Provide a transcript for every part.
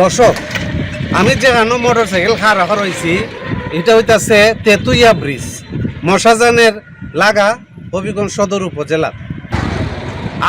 দর্শক, আমি যে মোটর সাইকেল খাড়া রাখা রয়েছি এটা হইতাছে তেতুইয়া ব্রিজ, মশাজানের লাগা হবিগঞ্জ সদর উপজেলা।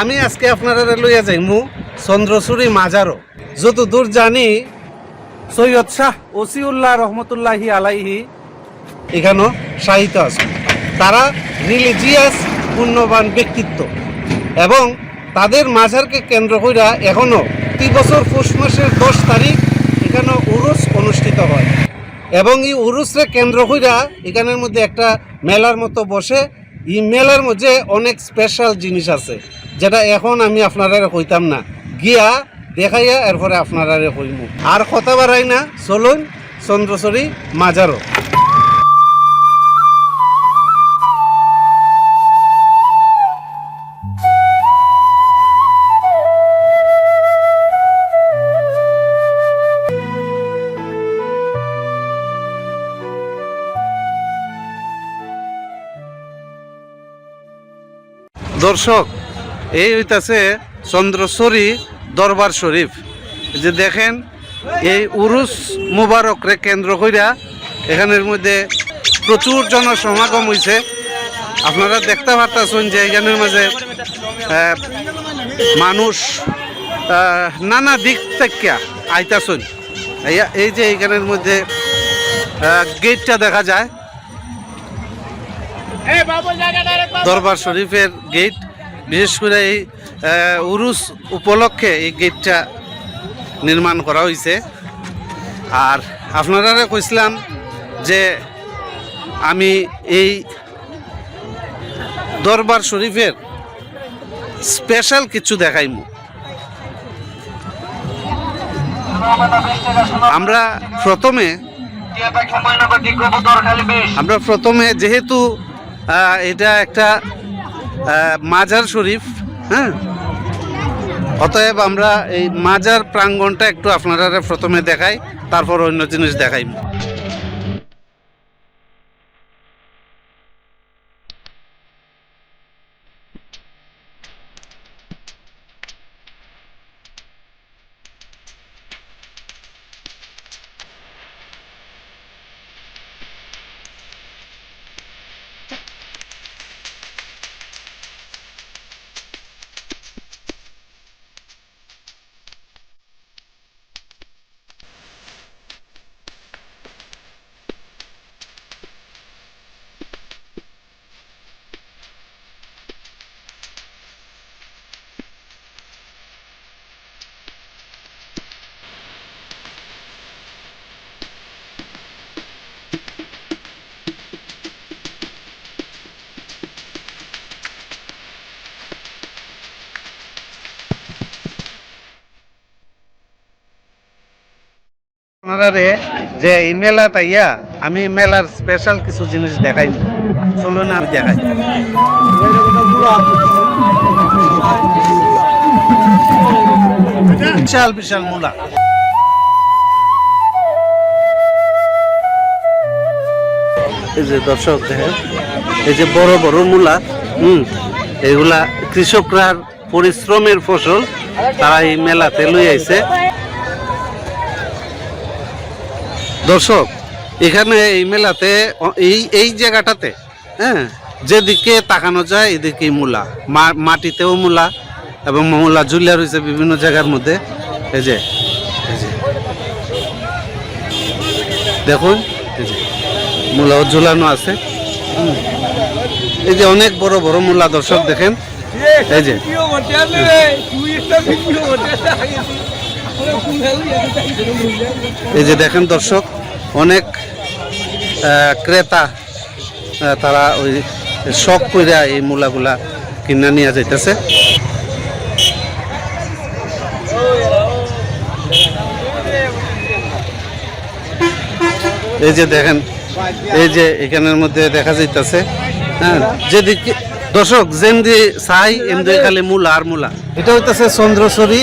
আমি আজকে আপনারা লইয়া যাইমু চন্দ্রচুরি মাজারও। যত দূর জানি সৈয়দ শাহ ওসিউল্লাহ রহমতুল্লাহি আলাইহি এখানেও সাহিত্য আছে তারা রিলিজিয়াস পুণ্যবান ব্যক্তিত্ব এবং তাদের মাজারকে কেন্দ্র কইরা এখনও প্রতি বছর পৌষ মাসের দশ তারিখ এখানে উরুস অনুষ্ঠিত হয় এবং এই উরুসরে কেন্দ্র কইরা এখানের মধ্যে একটা মেলার মতো বসে। এই মেলার মধ্যে অনেক স্পেশাল জিনিস আছে, যেটা এখন আমি আপনারা কইতাম না। গিয়া দেখাইয়া এরপরে আপনারা কইমু। আর কথা বাড়াই না, চলুন চন্দ্রচরী মাজারও। দর্শক, এই হইতাছে চন্দ্রচরী দরবার শরীফ। যে দেখেন এই উরুস মুবারকরে কেন্দ্র কইরা এখানের মধ্যে প্রচুর জনসমাগম হইছে। আপনারা দেখতে পারতেছেন যে এখানের মাঝে মানুষ নানা দিক থেকে আইতাছেন। এই- যে এখানের মধ্যে গেটটা দেখা যায়। দরবার শরীফের গেট বিশেষ করে এই উরুস উপলক্ষে এই গেটটা নির্মাণ করা হয়েছে আর আপনারা কইছিলাম যে আমি এই দরবার শরীফের স্পেশাল কিছু দেখাইমু। আমরা প্রথমে আমরা প্রথমে যেহেতু এটা একটা মাজার শরীফ হ্যাঁ? অতএব আমরা এই মাজার প্রাঙ্গনটা একটু আপনারা প্রথমে দেখাই তারপর অন্য জিনিস দেখাই আপনারা রে যে এই মেলা তাইয়া আমি মেলার স্পেশাল কিছু জিনিস দেখাই চলুন আমি দেখাই। বিশাল বিশাল মূলা। এই যে দর্শক, দেখেন, এই যে বড় বড় মূলা, হুম, এগুলা কৃষকরা পরিশ্রমের ফসল, তারা এই মেলাতে লই আইছে দর্শক, এখানে এই মেলাতে এই এই জায়গাটাতে হ্যাঁ যেদিকে তাকানো যায় এদিকেই মূলা। মাটিতেও মূলা এবং মূলা ঝুলিয়া রয়েছে বিভিন্ন জায়গার মধ্যে। এই যে দেখুন যে, মূলাও ঝুলানো আছে। এই যে অনেক বড় বড় মূলা দর্শক দেখেন। এই যে এই যে দেখেন দর্শক, অনেক ক্রেতা তারা ওই শখ কইরা এই মূলাগুলা কিনা নিয়ে যাইতেছে। এই যে দেখেন, এই যে এখানের মধ্যে দেখা যাইতেছে হ্যাঁ যেদিকে দর্শক যেমদি চাই এমদি খালি মূলা আর মূলা। এটা হইতেছে চন্দ্রচরী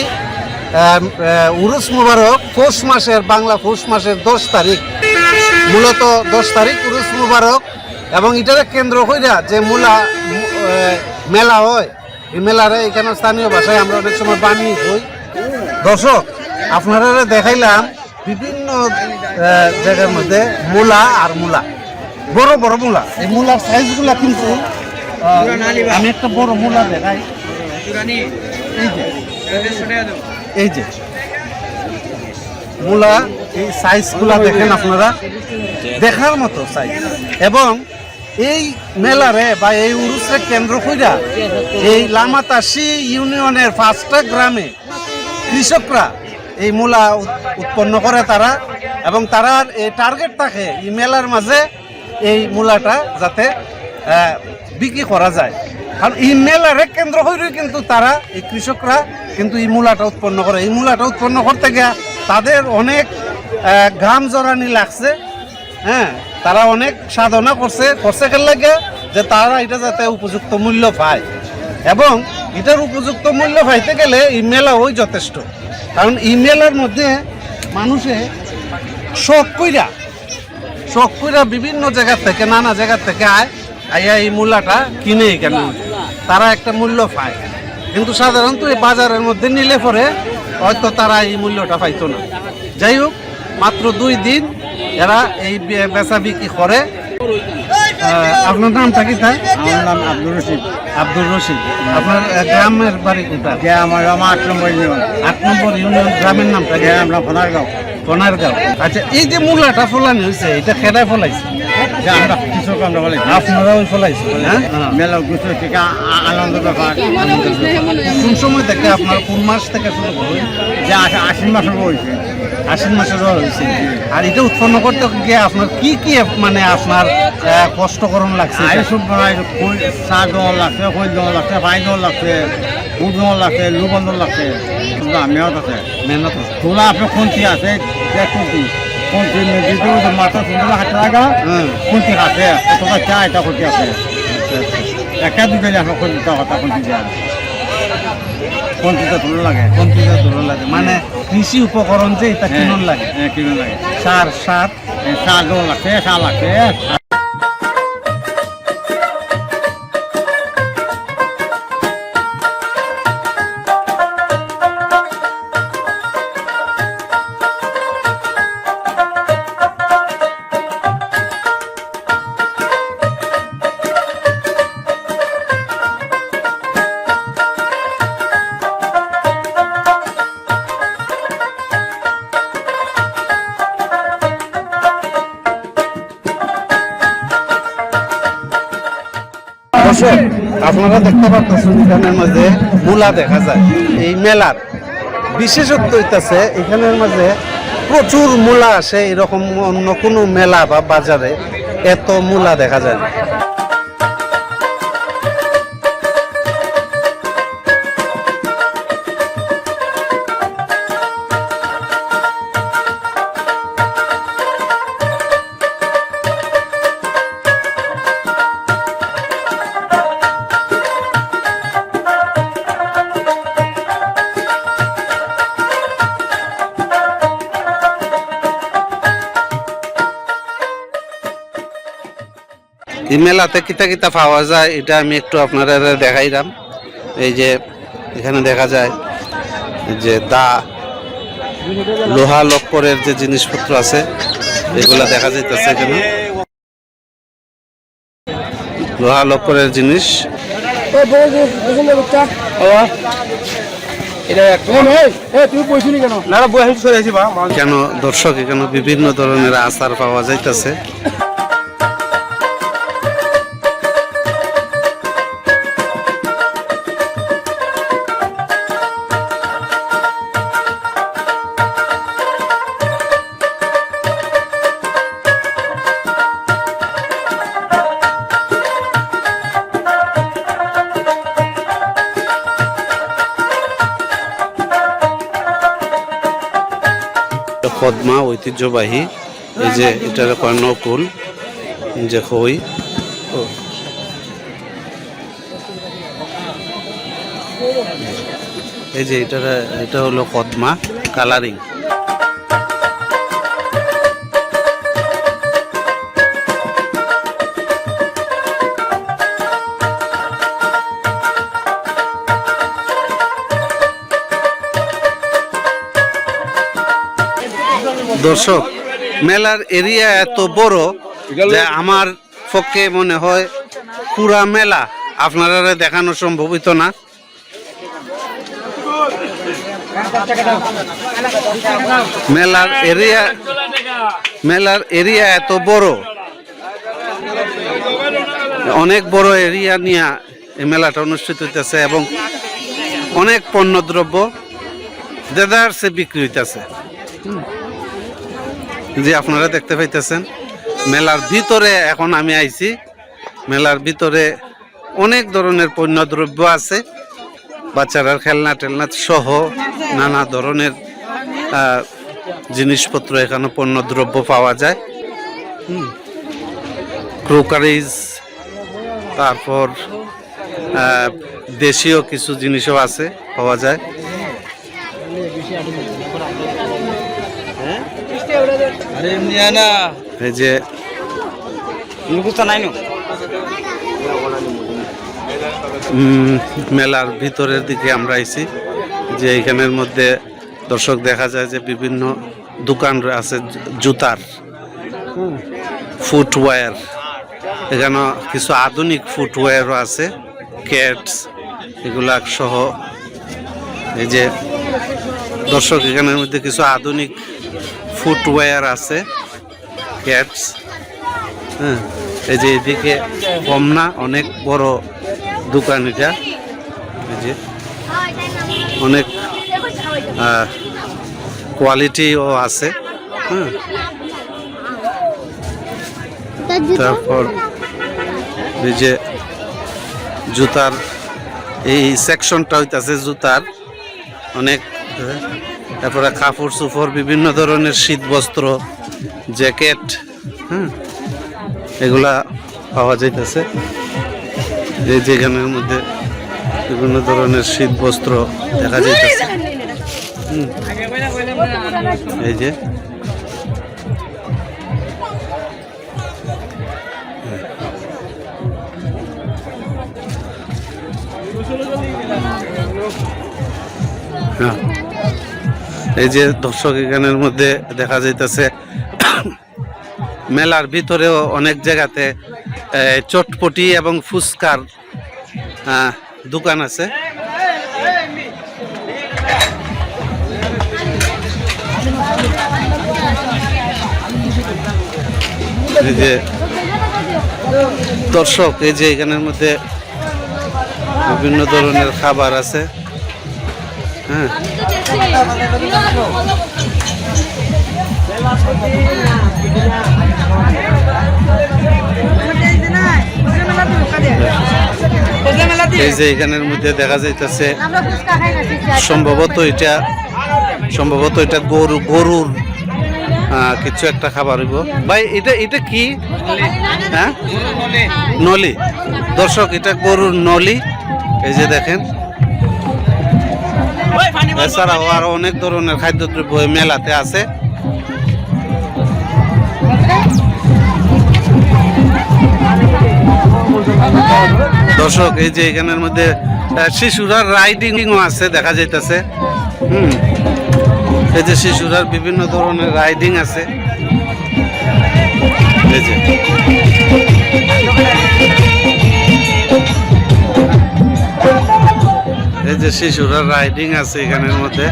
উরুস মুবারক পৌষ মাসের বাংলা পৌষ মাসের দশ তারিখ। মূলত দশ তারিখ উরুস মুবারক এবং এটারে কেন্দ্র কইরা যে মূলা মেলা হয়, এই মেলারে এখানে স্থানীয় ভাষায় আমরা অনেক সময় বানি হই দর্শক, আপনারা দেখাইলাম, বিভিন্ন জায়গার মধ্যে মূলা আর মূলা, বড় বড় মূলা। এই মূলার সাইজগুলা কিন্তু আমি একটা বড় মূলা দেখাই। এই যে এই যে, মূলা, এই সাইজগুলা দেখেন আপনারা, দেখার মতো সাইজ এবং এই মেলারে বা এই উরুসে কেন্দ্র কইরা এই লামাতাসি ইউনিয়নের পাঁচটা গ্রামে কৃষকরা এই মূলা উৎপন্ন করে তারা, এবং তারা এই টার্গেট থাকে এই মেলার মাঝে এই মূলাটা যাতে বিক্রি করা যায়। কারণ এই মেলারে কেন্দ্র করে কিন্তু তারা, এই কৃষকরা কিন্তু এই মূলাটা উৎপন্ন করে। এই মূলাটা উৎপন্ন করতে গিয়া তাদের অনেক ঘাম জড়ানি লাগছে হ্যাঁ? তারা অনেক সাধনা করছে করছে কেন লাগে? যে তারা এটা যাতে উপযুক্ত মূল্য পায়। এবং এটার উপযুক্ত মূল্য পাইতে গেলে এই মেলা ওই যথেষ্ট। কারণ এই মেলার মধ্যে মানুষে শখ কইরা শখ কইরা বিভিন্ন জায়গার থেকে, নানা জায়গার থেকে আয়, আইয়া এই মূলাটা কিনে এখানে। তারা একটা মূল্য পায়। কিন্তু সাধারণত এই বাজারের মধ্যে নিলে পরে হয়তো তারা এই মূল্যটা পাইতো না। যাই হোক মাত্র দুই দিন এরা এই বেচা বিক্রি করে। আপনার নামটা কি তাই আমার নাম আব্দুল রশিদ। আব্দুর রশিদ। আপনার গ্রামের বাড়ি কোথায়? যে আমার আট নম্বর ইউনিয়ন। আট নম্বর ইউনিয়ন গ্রামের নামটা আমরা ফোনারগাঁও। কোনারগাঁও আচ্ছা এই যে মূলাটা ফলানি হয়েছে এটা খেদায় ফলাইছে? আমরা কৃষক আমরা বলে। ফলাইছে হ্যাঁ মেলা আনন্দ ব্যাপার। কোন সময় থেকে আপনার কোন মাস থেকে শুরু করবেন যে আশ- আশ্বিন মাসের বইছে আশ্বিন মাসের হয়েছে। আর এটা উৎপন্ন করতে গিয়ে আপনার কি কি মানে আপনার আহ, কষ্টকরণ লাগছে? সব বানাই চা দল লাগছে দল লাগছে পাই দল লাগছে উদ দল লাগছে লুবন দল লাগছে। আমিও আছে। মেহনত তোলা আপনার খুন্তি আছে মাথা সুন্দর হাতে লাগা। কোনটি হাতে চা এটা আছে একটা দুটো তুলো লাগে লাগে। মানে কৃষি উপকরণ যে এটা কিনুন লাগে। হ্যাঁ লাগে। সার সার চা লাগছে সার লাগছে। আপনারা দেখতে পাচ্ছেন এখানের মাঝে মূলা দেখা যায়। এই মেলার বিশেষত্ব হইতেছে, এখানের মাঝে প্রচুর মূলা আসে, এরকম অন্য কোনো মেলা বা বাজারে এত মূলা দেখা যায় না। এই মেলাতে কিতা কিতা পাওয়া যায় এটা আমি একটু আপনারা দেখাইলাম। এই যে এখানে দেখা যায় যে দা লোহা লক্করের যে জিনিসপত্র আছে এগুলা দেখা যাইতেছে এখানে। লোহা লক্করের জিনিস। কেন দর্শক এখানে বিভিন্ন ধরনের আচার পাওয়া যাইতেছে। পদ্মা ঐতিহ্যবাহী, এই যে এটার কয় নকুল যে খই। এই যে এটা এটা হলো কদমা কালারিং দর্শক, মেলার এরিয়া এত বড় যে আমার পক্ষে মনে হয় পুরা মেলা আপনারা দেখানো সম্ভব হইতো না। মেলার এরিয়া মেলার এরিয়া এত বড়, অনেক বড় এরিয়া নিয়ে এই মেলাটা অনুষ্ঠিত হইতেছে এবং অনেক পণ্যদ্রব্য দেদারসে বিক্রি হইতেছে। যে আপনারা দেখতে পাইতেছেন, মেলার ভিতরে এখন আমি আইছি। মেলার ভিতরে অনেক ধরনের পণ্যদ্রব্য আছে বাচ্চারার খেলনা টেলনা সহ নানা ধরনের জিনিসপত্র এখানে পণ্যদ্রব্য পাওয়া যায়। ক্রোকারিজ, তারপর দেশীয় কিছু জিনিসও আছে, পাওয়া যায় আরে এমনি না এই যে মেলার ভিতরের দিকে আমরা আইছি যে এখানের মধ্যে দর্শক দেখা যায় যে বিভিন্ন দোকান আছে জুতার ফুটওয়্যার। এখানে কিছু আধুনিক ফুটওয়্যারও আছে ক্যাটস এগুলা সহ। এই যে দর্শক এখানের মধ্যে কিছু আধুনিক ফুটওয়্যার আছে, ক্যাটস হ্যাঁ এই যে এদিকে কম না অনেক বড় দোকান এটা, এই যে অনেক কোয়ালিটিও আছে হ্যাঁ। তারপর এই যে জুতার, এই সেকশনটা হইতাছে জুতার, অনেক তারপরে কাপড় চোপড়, বিভিন্ন ধরনের শীত বস্ত্র, জ্যাকেট হ্যাঁ এগুলা পাওয়া যাইতেছে এই যেখানের মধ্যে বিভিন্ন ধরনের শীত বস্ত্র দেখা যাইতেছে। এই যে হ্যাঁ। এই যে দর্শক এখানের মধ্যে দেখা যাইতেছে, মেলার ভিতরেও অনেক জায়গাতে চটপটি এবং ফুচকার দোকান আছে। এই যে দর্শক, এই যে এখানের মধ্যে বিভিন্ন ধরনের খাবার আছে। হ্যাঁ। এই যে এখানের মধ্যে দেখা যাইতেছে, সম্ভবত এটা সম্ভবত এটা গরু, গরুর কিছু একটা খাবার হইব। ভাই, এটা এটা কি? হ্যাঁ? নলি। দর্শক, এটা গরুর নলি। এই যে দেখেন এছাড়াও আরও অনেক ধরনের খাদ্যদ্রব্য মেলাতে আছে। দর্শক, এই যে এখানের মধ্যে শিশুরা রাইডিংও আছে, দেখা যাইতেছে। হুম। এই যে শিশুরা বিভিন্ন ধরনের রাইডিং আছে। এই যে। এই যে শিশুরা রাইডিং আছে এখানের মধ্যে।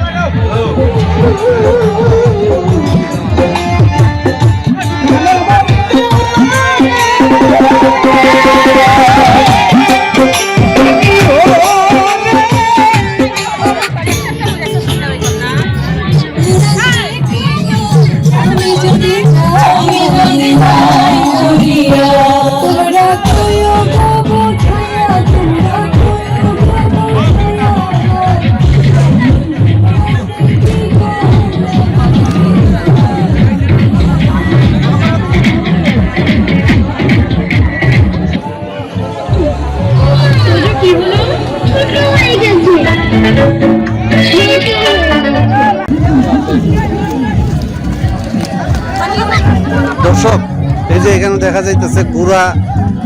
দেখা যাইতেছে ঘোড়া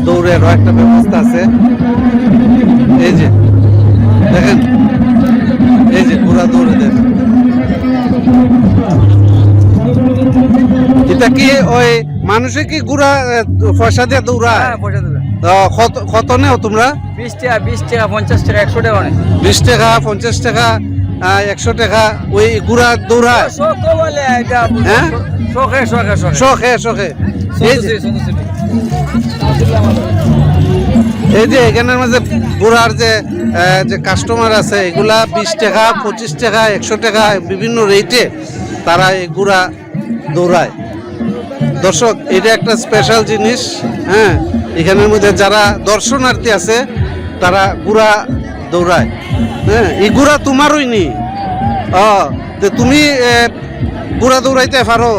দৌড়েরও একটা ব্যবস্থা আছে। এই যে দেখেন এই যে ঘোড়া দৌড়ে দেন এটা কি ওই মানুষে কি ঘোড়া পয়সা দিয়ে দৌড়ায়? হ্যাঁ কত নেও তোমরা? বিশ টাকা বিশ টাকা পঞ্চাশ টাকা একশো টাকা বিশ টাকা পঞ্চাশ টাকা একশো টাকা ওই শখ বলে হ্যাঁ? শখে শখে শখে। শখে শখে। এই যে এখানের মাঝে বুড়ার যে যে কাস্টমার আছে এগুলা বিশ টাকা পঁচিশ টাকা একশো টাকা বিভিন্ন রেটে তারা এই গুড়া দৌড়ায়। দর্শক এটা একটা স্পেশাল জিনিস হ্যাঁ? এখানের মধ্যে যারা দর্শনার্থী আছে তারা গুড়া দৌড়ায় হ্যাঁ এই গুড়া তোমারই নি? তো তুমি গুড়া দৌড়াইতে পারো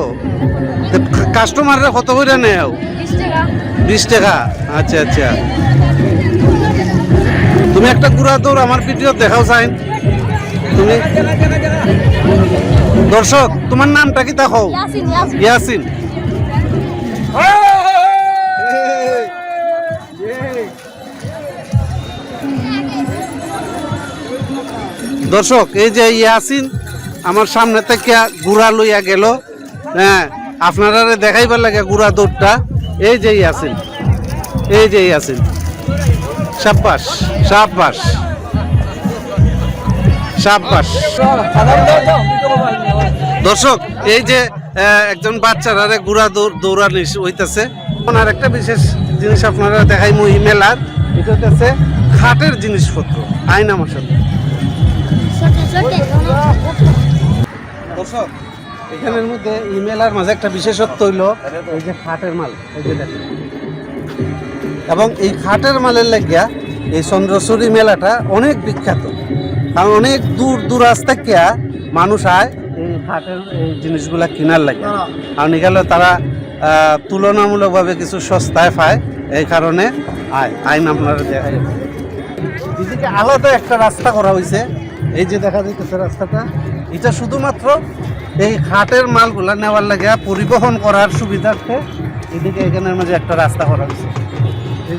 কাস্টমাররা কত করে নেও বিশ টাকা। আচ্ছা আচ্ছা। তুমি একটা গুড়া দৌড় আমার ভিডিও দেখাও চাই তুমি দর্শক তোমার নামটা কি দেখো ইয়াসিন ইয়াসিন দর্শক, এই যে ইয়াসিন আমার সামনে থেকে গুড়া লইয়া গেল। হ্যাঁ আপনারা দেখাইবার লাগে গুড়া দৌড়টা এই যে ইয়াসিন, এই যে ইয়াসিন। সাব্বাস সাব্বাস। সাব্বাস। দর্শক, এই যে একজন বাচ্চারা গুড়া দৌড়, দৌড়ানি হইতেছে। আর একটা বিশেষ জিনিস আপনারা দেখাই মুই মেলার। এটা হচ্ছে খাটের জিনিসপত্র আইনা মশাল। এখানের মধ্যে এই মেলার মাঝে একটা বিশেষত্ব হইল, এই যে খাটের মাল, এই যে এবং এই খাটের মালের লাগিয়া এই চন্দ্রচূড়ি মেলাটা অনেক বিখ্যাত। কারণ অনেক দূর দূরাজ থেকে মানুষ আয় এই খাটের এই জিনিসগুলা কেনার লাগে কারণ এখানে তারা তুলনামূলকভাবে কিছু সস্তায় পায়, এই কারণে আয়, আইন আপনারা দেখাই। এদিকে আলাদা একটা রাস্তা করা হয়েছে এই যে দেখা যাইতেছে রাস্তাটা এটা শুধুমাত্র এই খাটের মালগুলা নেওয়ার লাগে পরিবহন করার সুবিধার্থে এদিকে এখানের মাঝে একটা রাস্তা করা হয়েছে। আমি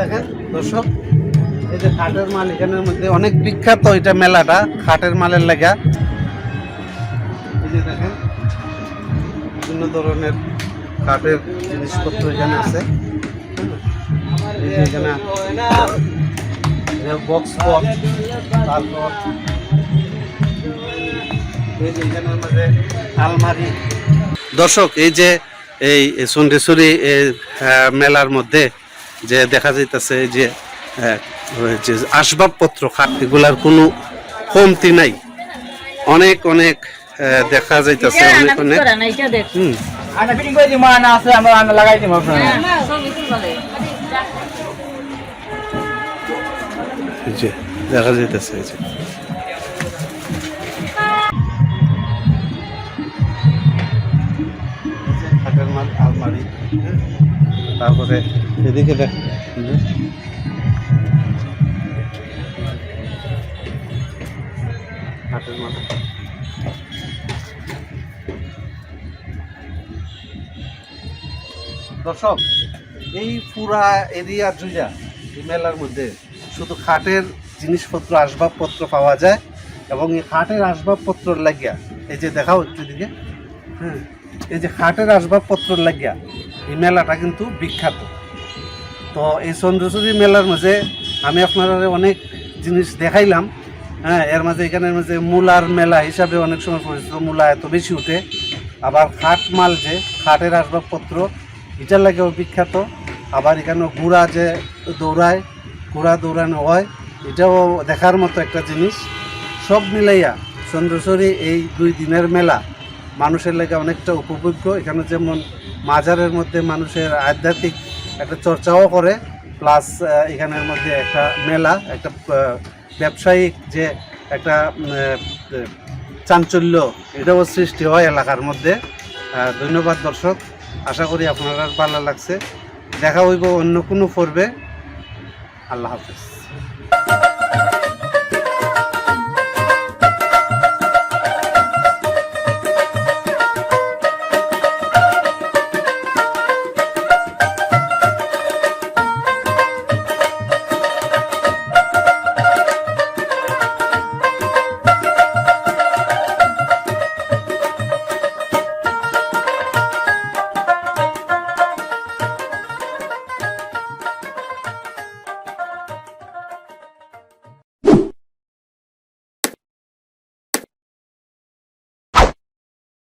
দেখেন দর্শক এই যে খাটের মাল এখানের মধ্যে অনেক বিখ্যাত এটা মেলাটা খাটের মালের লাগা এই যে দেখেন বিভিন্ন ধরনের কাঠের জিনিসপত্র এখানে আছে। এখানে বক্স বক্স তারপর এই যে এখানের মধ্যে আলমারি। দর্শক এই যে এই সন্দেশ্বরী মেলার মধ্যে যে দেখা যাইতেছে যে যে আসবাবপত্র খাট এগুলার কোনো কমতি নাই। অনেক অনেক দেখা যাইতেছে অনেক অনেক। হুম। যে দেখা যাইতেছে এই যে খাটের মাল, আলমারি হ্যাঁ? তারপরে এদিকে দর্শক, এই পুরা এরিয়া এই মেলার মধ্যে শুধু খাটের জিনিসপত্র, আসবাবপত্র পাওয়া যায় এবং এই খাটের আসবাবপত্র লাগিয়া, এই যে দেখাও একটু দিকে হ্যাঁ এই যে খাটের আসবাবপত্র লাগিয়া এই মেলাটা কিন্তু বিখ্যাত। তো এই চন্দ্রচূড়ি মেলার মাঝে আমি আপনারা অনেক জিনিস দেখাইলাম। হ্যাঁ এর মাঝে এখানের মাঝে মূলার মেলা হিসাবে অনেক সময় পরিচিত, মূলা এত বেশি উঠে। আবার খাট মাল যে, খাটের আসবাবপত্র, এটার লাগেও বিখ্যাত। আবার এখানে গুড়া যে দৌড়ায় ঘোড়া দৌড়ানো হয়, এটাও দেখার মতো একটা জিনিস। সব মিলাইয়া চন্দ্রচূড়ি এই দুই দিনের মেলা মানুষের লাগে অনেকটা উপভোগ্য। এখানে যেমন মাজারের মধ্যে মানুষের আধ্যাত্মিক একটা চর্চাও করে, প্লাস এখানের মধ্যে একটা মেলা, একটা ব্যবসায়িক যে একটা চাঞ্চল্য, এটাও সৃষ্টি হয় এলাকার মধ্যে। ধন্যবাদ দর্শক। আশা করি আপনারা ভালো লাগছে। দেখা হইব অন্য কোনো পর্বে। আল্লাহ হাফিজ